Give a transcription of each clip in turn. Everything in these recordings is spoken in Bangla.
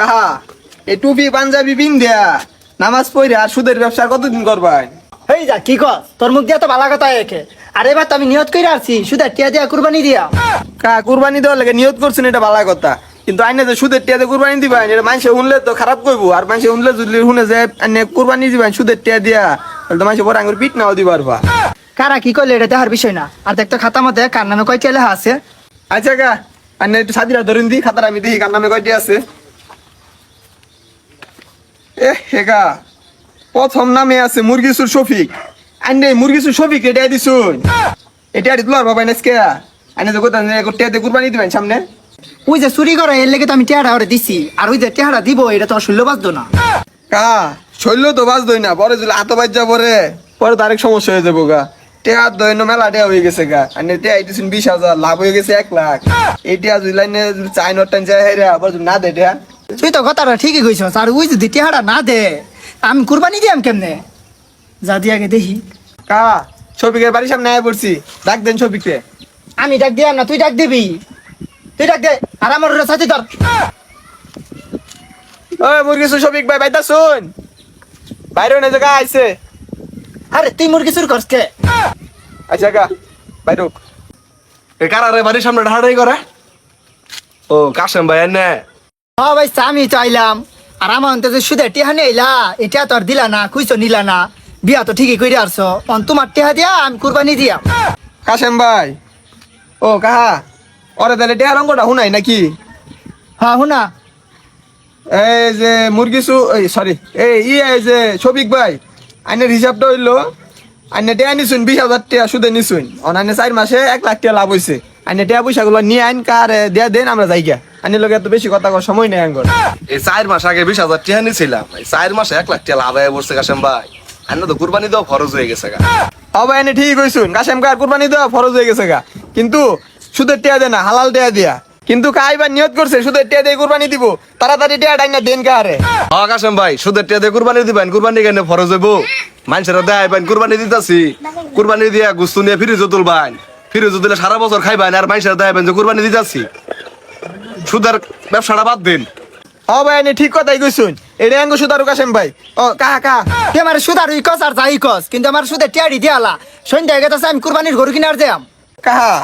কাহা? এই টুপি পাঞ্জাবি পিন দেয়া নামাজ পড়ে আর সুদের ব্যবসা কতদিন করবাই? হই যা কি কস? তোর মুখ দিয়া তো ভালো কথা একে। আর এবার তো আমি নিয়ত করে আসছি শুধু টিয়া দিয়া কুরবানি দিয়া। কা কুরবানি দেওয়ার লাগে নিয়ত করছেন এটা ভালো কথা। কিন্তু আইনে যে সুদের টিয়াতে কুরবানি দিবেন এটা মানুষে শুনলে তো খারাপ করব আর মানুষে শুনলে যদি শুনে যে আইনে কুরবানি দিবেন সুদের টিয়া দিয়া তাহলে তো মানুষে বড় আঙ্গুর পিট নাও দিবার পা কারা কি করলে এটা দেখার বিষয় না। আর দেখতো খাতা মধ্যে কার নামে কয়টি লেখা আছে। আচ্ছা কা আইনে একটু সাদিরা ধরেন দি খাতার আমি দেখি কার নামে কয়টি আছে। এ হেগা প্রথম নামে আছে মুরগিসুর শফিক। আইনে মুরগিসুর শফিক এটা দিছুন। এটা আর দিলার বাবা নেসকে আইনে যে কোথায় টিয়াতে কুরবানি দিবেন সামনে। ওই যে চুরি করে এর লেগে তো আমি টিয়াটা ওরে দিছি। আর ওই যে টিয়াটা দিব এটা তো শৈল্য বাঁচতো না। কা শৈল তো বাজ দই না পরে যদি আতো বাজ্যা পরে পরে তো আরেক সমস্যা হয়ে যাব গা। টেয়া দৈন্য মেলা টেয়া হয়ে গেছে গা। আর টেয়া আইতেছেন বিশ হাজার লাভ হয়ে গেছে এক লাখ। এই টেয়া যদি লাইনে চাই নোট টাইন যায় হেরে আবার না দে টেয়া তুই তো কথাটা ঠিকই কইছ আর ওই যদি টিয়াটা না দে আমি কুরবানি দিয়াম কেমনে? যা দিয়ে আগে দেখি। কা শফিকের বাড়ির সামনে আয় পড়ছি ডাক দেন শফিককে। আমি ডাক দিয়াম না তুই ডাক দিবি। তুই ডাক দে আর আমার সাথে ধর। ওই মুরগি সু শফিক ভাই বাইতা শুন। বাইরে না জায়গা আইছে। আরে তুই মুরগি চুর করস কে? আচ্ছা গা বাইরে এ কারারে বাড়ির সামনে ঢাড়াই করে? ও কাশেম ভাই এনে। হ্যাঁ ভাই আমি তো আইলাম আর আমার অন্তে যে সুদে টিহা আইলা এটা তো আর দিলা না কুইছো নিলা না। বিয়া তো ঠিকই করে আসছো অন তোমার টিহা দিয়া আমি কুরবানি দিয়া। কাশেম ভাই। ও কাহা? ওরে তাহলে টেহার অঙ্কটা শুনাই নাকি? হ্যাঁ হুনা। এই যে মুরগি সু এই সরি এই ই এই যে শফিক ভাই আইনের হিসাবটা হইল আইনে টেয়া নিছুন বিশ হাজার টাকা সুদে নিছুন। অনাইনে চার মাসে এক লাখ টাকা লাভ হয়েছে আইনে টেয়া পয়সা গুলো নিয়ে আইন কার দেয়া দেন আমরা যাই গিয়া আইনের লোক এত বেশি কথা কর সময় নেই আঙ্গর। এই চার মাস আগে বিশ হাজার টিয়া নিছিলাম এই চার মাসে এক লাখ টিয়া লাভ হয়ে বসছে কাশেম ভাই। আন্য তো কুরবানি দেওয়া হয়ে গেছে গা। এনে ঠিক হইছুন কাশেম কার কুরবানি দেওয়া ফরজ হয়ে গেছে গা। কিন্তু সুদের টেয়া দে না হালাল টেয়া দিয়া। কিন্তু কাইবার নিয়ত করছে সুদের টেয়া দিয়ে কুরবানি দিব? তাড়াতাড়ি টেয়া ডাইন দেন কারে হ্যাঁ কাশেম ভাই সুদের টিয়া দিয়ে কুরবানি দিবেন কুরবানি কেন ফরজ হইব? মানুষের দেয় পাইন কুরবানি দিতাছি। কুরবানি দিয়া গুস্তু নিয়ে ফিরিজ তুলবান ফিরিজ দিলে সারা বছর খাইবেন আর মানুষের দেয় যে কুরবানি দিতাছি। সুদের ব্যবসাটা বাদ দিন। ও ভাই এনে ঠিক কথাই কইছুন। এটা আঙ্গ সুদারু কাশেম ভাই। ও কাহা কাহা? তুই আমার সুদ আর ইকস আর যাই কস কিন্তু আমার সুদে টিয়াড়ি দিয়ালা সন্ধ্যা গেছে আমি কুরবানির গরু কিনার যাম কাহা?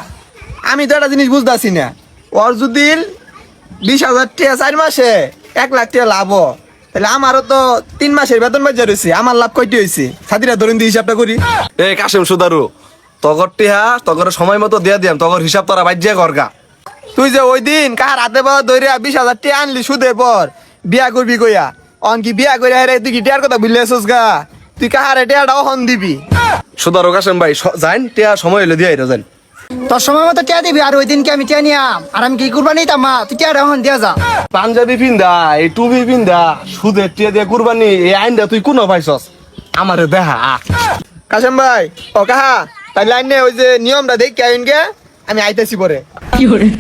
আমি তো একটা জিনিস বুঝতেছি না। ওর যদি বিশ হাজার টাকা চার মাসে এক লাখ টাকা লাভ তাহলে আমারও তো তিন মাসের বেতন বাজার হয়েছে আমার লাভ কয়টি হয়েছে সাথীরা ধরুন দিয়ে হিসাবটা করি। এই কাশেম সুদারু তগর টিহা তগর সময় মতো দিয়া দিয়াম তগর হিসাব তোরা বাজ্যা করগা। তুই যে ওই দিন কাহার হাতে পাওয়া ধরে বিশ হাজার টাকা আনলি সুদে পর? বিয়া করবি কইয়া। অন কি বিয়া করে হেরে তুই কি টিয়ার কথা বুঝলে আসছিস গা? তুই কাহারে টিয়াটা অহন দিবি? সুদারু কাশেম ভাই যাইন টিয়া সময় হইলে দিয়া যাইন। তোর সময় মতো টিয়া দিবি আর ওই দিনকে আমি টিয়া নিয়াম আর আমি কি কুরবানি দিতাম মা? তুই টিয়াটা এখন দিয়া যা। পাঞ্জাবি পিন্দা এই টুপি পিন্দা সুদের টিয়া দিয়ে কুরবানি এই আইনটা তুই কোন পাইছস? আমারে দেহা। কাশেম ভাই ও কাহা? তাহলে আইনে ওই যে নিয়মটা দেখি আইন গে। আমি আইতেছি পরে। 有人